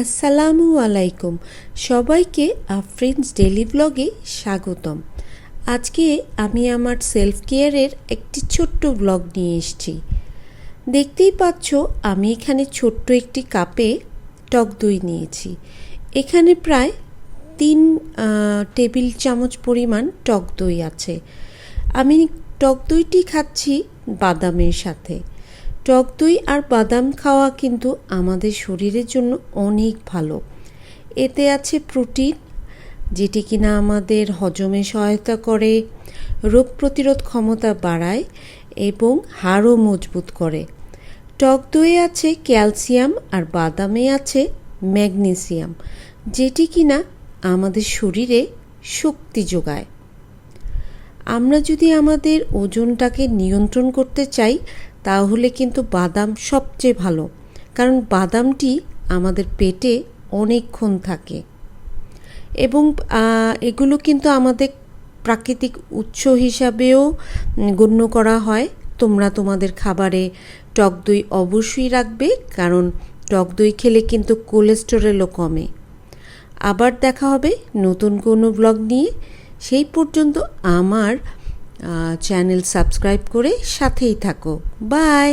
আসসালামু আলাইকুম। সবাইকে আফ্রিন্স ডেলি ব্লগে স্বাগতম। আজকে আমি আমার সেলফ কেয়ারের একটি ছোট্ট ব্লগ নিয়ে এসেছি। দেখতেই পাচ্ছ, আমি এখানে ছোট্ট একটি কাপে টক দই নিয়েছি। এখানে প্রায় তিন টেবিল চামচ পরিমাণ টক দই আছে। আমি টক দইটি খাচ্ছি বাদামের সাথে। টক দই আর বাদাম খাওয়া কিন্তু আমাদের শরীরের জন্য অনেক ভালো। এতে আছে প্রোটিন, যেটি কিনা আমাদের হজমে সহায়তা করে, রোগ প্রতিরোধ ক্ষমতা বাড়ায় এবং হাড়ও মজবুত করে। টক দইয়ে আছে ক্যালসিয়াম আর বাদামে আছে ম্যাগনেসিয়াম, যেটি কিনা আমাদের শরীরে শক্তি যোগায়। আমরা যদি আমাদের ওজনটাকে নিয়ন্ত্রণ করতে চাই তাহলে কিন্তু বাদাম সবচেয়ে ভালো, কারণ বাদামটি আমাদের পেটে অনেকক্ষণ থাকে। এবং এগুলো কিন্তু আমাদের প্রাকৃতিক উৎস হিসাবেও গণ্য করা হয়। তোমরা তোমাদের খাবারে টক দই অবশ্যই রাখবে, কারণ টক দই খেলে কিন্তু কোলেস্টেরলও কমে। আবার দেখা হবে নতুন কোনো ব্লগ নিয়ে। সেই পর্যন্ত আমার চ্যানেল সাবস্ক্রাইব করে সাথেই থাকো। বাই